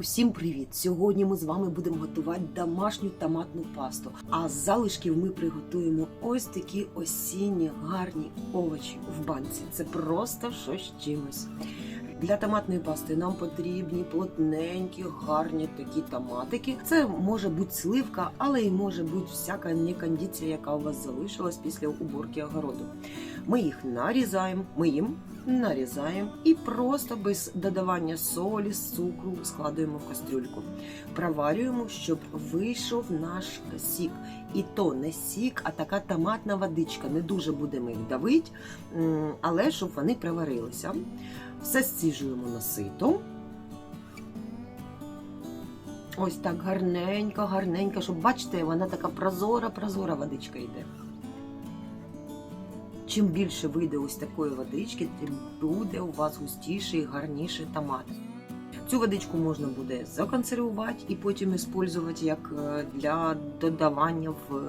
Усім привіт! Сьогодні ми з вами будемо готувати домашню томатну пасту. А з залишків ми приготуємо ось такі осінні гарні овочі в банці. Це просто щось чимось. Для томатної пасти нам потрібні плотненькі, гарні такі томатики. Це може бути сливка, але й може бути всяка некондиція, яка у вас залишилась після уборки огороду. Ми їх нарізаємо, ми їм нарізаємо і просто без додавання солі, цукру складуємо в кастрюльку. Проварюємо, щоб вийшов наш сік. І то не сік, а така томатна водичка. Не дуже будемо їх давити, але щоб вони проварилися. Все сціжуємо на сито. Ось так гарненько, гарненько, щоб бачите, вона така прозора, прозора водичка йде. Чим більше вийде ось такої водички, тим буде у вас густіший і гарніший томат. Цю водичку можна буде законсервувати і потім використовувати як е, для додавання в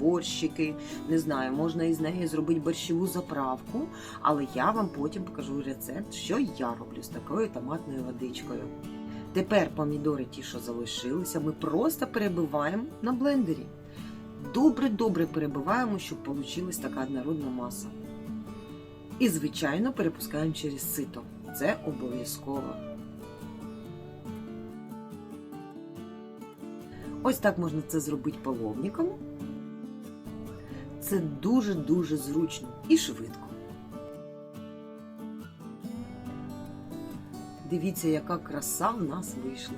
борщики. Не знаю, можна із неї зробити борщову заправку, але я вам потім покажу рецепт, що я роблю з такою томатною водичкою. Тепер помідори, ті, що залишилися, ми просто перебиваємо на блендері. Добре-добре перебиваємо, щоб вийшла така однородна маса. І, звичайно, перепускаємо через сито. Це обов'язково. Ось так можна це зробити половником. Це дуже-дуже зручно і швидко. Дивіться, яка краса в нас вийшла.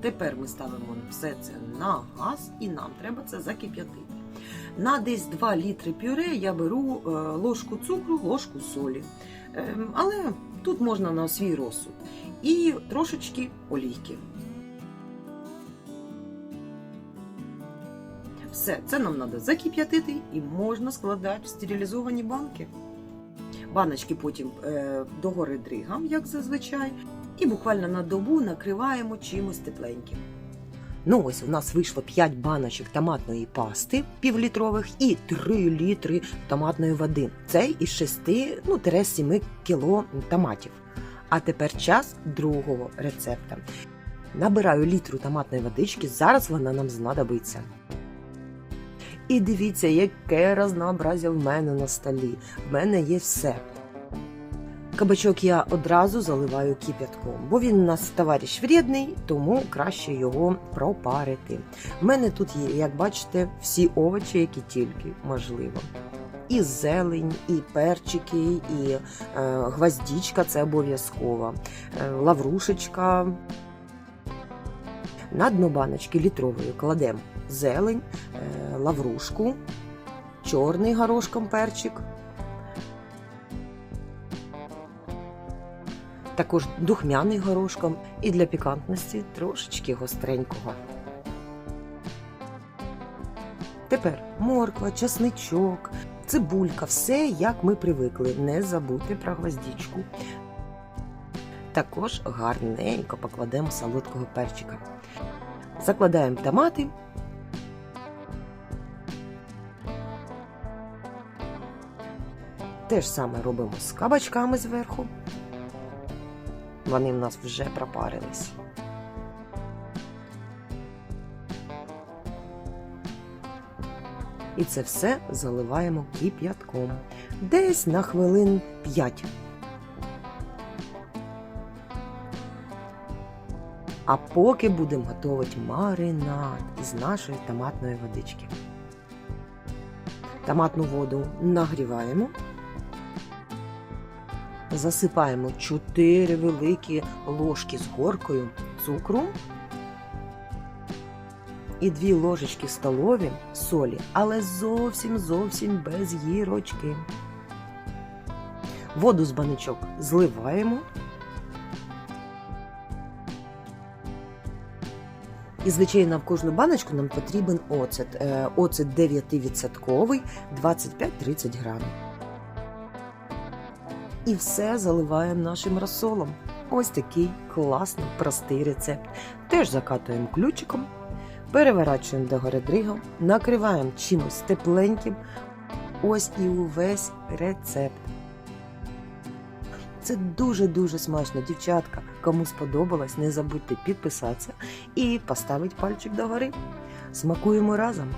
Тепер ми ставимо все це на газ і нам треба це закип'ятити. На десь 2 літри пюре я беру е, ложку цукру, ложку солі. Ем, Але тут можна на свій розсуд. І трошечки олійки. Все, це нам треба закип'ятити і можна складати в стерилізовані банки. Баночки потім е, догори дригам, як зазвичай, і буквально на добу накриваємо чимось тепленьким. Ну ось у нас вийшло 5 баночок томатної пасти півлітрових і 3 літри томатної води. Це із 6 ну, 7 кіло томатів. А тепер час другого рецепта. Набираю літру томатної водички, зараз вона нам знадобиться. І дивіться, яке разнообразя в мене на столі. В мене є все. Кабачок я одразу заливаю кип'ятком, бо він у нас товариш вредний, тому краще його пропарити. В мене тут є, як бачите, всі овочі, які тільки можливо. І зелень, і перчики, і е, гвоздічка це обов'язково, е, лаврушечка. На дно баночки літрової кладемо зелень, е, лаврушку, чорний горошком перчик. Також духмяний горошком і для пікантності трошечки гостренького. Тепер морква, часничок, цибулька, все як ми привикли. Не забудьте про гвоздічку. Також гарненько покладемо солодкого перчика. Закладаємо томати. Те ж саме робимо з кабачками зверху. Вони в нас вже пропарились. І це все заливаємо кип'ятком. Десь на хвилин 5. А поки будемо готувати маринад із нашої томатної водички. Томатну воду нагріваємо. Засипаємо 4 великі ложки з горкою цукру і 2 ложечки столові солі, але зовсім зовсім без гірочки. Воду з баничок зливаємо. І, звичайно, в кожну баночку нам потрібен оцет. Е, Оцет 9% 25-30 грамів. І все заливаємо нашим розсолом. Ось такий класний, простий рецепт. Теж закатуємо ключиком, переворачуємо до дригом, накриваємо чимось тепленьким. Ось і увесь рецепт. Це дуже-дуже смачно, дівчатка. Кому сподобалось, не забудьте підписатися і поставити пальчик догори. Смакуємо разом.